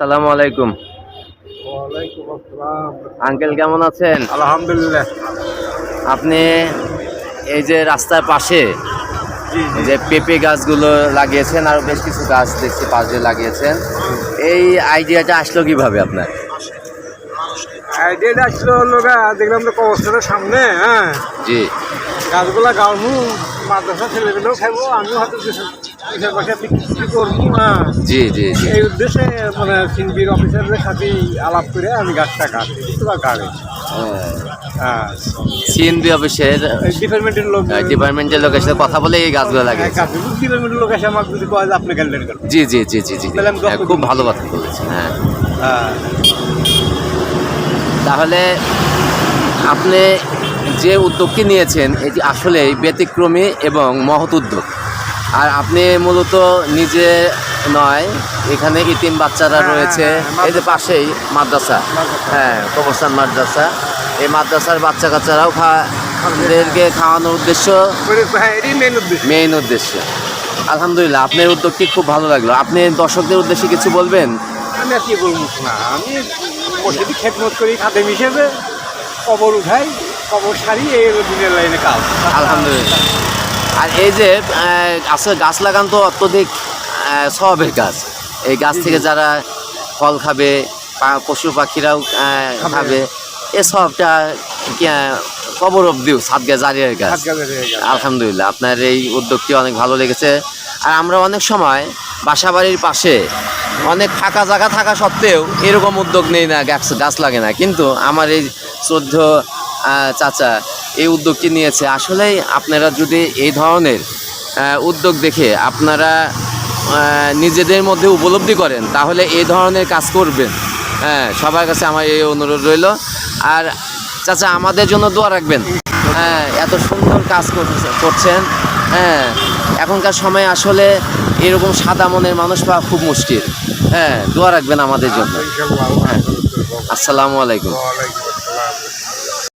সালামু আলাইকুম। আসসালাম। আঙ্কেল কেমন আছেন? আলহামদুলিল্লাহ। আপনি এই যে রাস্তার পাশে যে পেঁপে গাছগুলো লাগিয়েছেন আর বেশ কিছু গাছ দেখছি পাশ দিয়ে লাগিয়েছেন এই আইডিয়াটা আসলো কীভাবে আপনার? আইডিয়াটা আসলো হলো দেখলাম তো কবস্থানের সামনে হ্যাঁ। জি। গাছগুলা গাড়মু মাদ্রাসা ছেলেগুলোও খাইবো আমিও হয়তো দেশের দেশের পাশে বিক্রি করব হ্যাঁ জি জি জি। এই উদ্দেশ্যে মানে সিনবির অফিসারদের সাথে আলাপ করে আমি গাছটা কাটি বা গাড়ি হ্যাঁ। সিএনবি অফিসের ডিপার্টমেন্টের লোক ডিপার্টমেন্টের লোকের সাথে কথা বলে এই গাছগুলো হ্যাঁ, লাগিয়েছে গাছ ডিপার্টমেন্টের লোক এসে আমাকে যদি কয় আপনি জি জি জি জি হ্যাঁ, খুব ভালো কথা বলেছেন হ্যাঁ। হ্যাঁ। তাহলে আপনি যে উদ্যোগটি নিয়েছেন এটি আসলেই ব্যতিক্রমী এবং মহৎ উদ্যোগ। আর আপনি মূলত নিজে নয় এখানে ইতিম বাচ্চারা হ্যাঁ, রয়েছে। হ্যাঁ, এই যে পাশেই মাদ্রাসা। হ্যাঁ কবরস্থান মাদ্রাসা। এই মাদ্রাসার বাচ্চা কাচ্চারাও খা- ওদেরকে খাওয়ানোর উদ্দেশ্য? হ্যাঁ মেইন উদ্দেশ্য। আলহামদুলিল্লাহ আপনার উদ্যোগটি খুব ভালো লাগল। আপনি দর্শকদের উদ্দেশ্যে কিছু বলবেন? আমি আর কি বলব? না আমি মসজিদে খেদমত করি খাদেম হিসেবে। কবর উঠাই কবর সারি এই দিনের লাইনে কাজ। আলহামদুলিল্লাহ। আর এই যে আসলে গাছ লাগান তো অত্যধিক স্বভাবের গাছ। এই গাছ থেকে যারা ফল খাবে পশু পাখিরাও খাবে। এ সবটা কবর অব্দিও সাদগা জারিয়ার গাছ। আলহামদুলিল্লাহ আপনার এই উদ্যোগটি অনেক ভালো লেগেছে। আর আমরা অনেক সময় বাসা বাড়ির পাশে অনেক ফাঁকা জায়গা থাকা সত্ত্বেও এরকম উদ্যোগ নেই না গাছ গাছ লাগে না। কিন্তু আমার এই শ্রদ্ধ চাচা এই উদ্যোগটি নিয়েছে। আসলেই আপনারা যদি এই ধরনের উদ্যোগ দেখে আপনারা নিজেদের মধ্যে উপলব্ধি করেন তাহলে এই ধরনের কাজ করবেন। হ্যাঁ সবার কাছে আমার এই অনুরোধ রইল। আর চাচা আমাদের জন্য দোয়া রাখবেন। হ্যাঁ এত সুন্দর কাজ করছে- করছেন। হ্যাঁ এখনকার সময় আসলে এরকম সাদা মনের মানুষ পাওয়া খুব মুশকিল। হ্যাঁ দোয়া রাখবেন আমাদের জন্য। করব। আসসালামু আলাইকুম।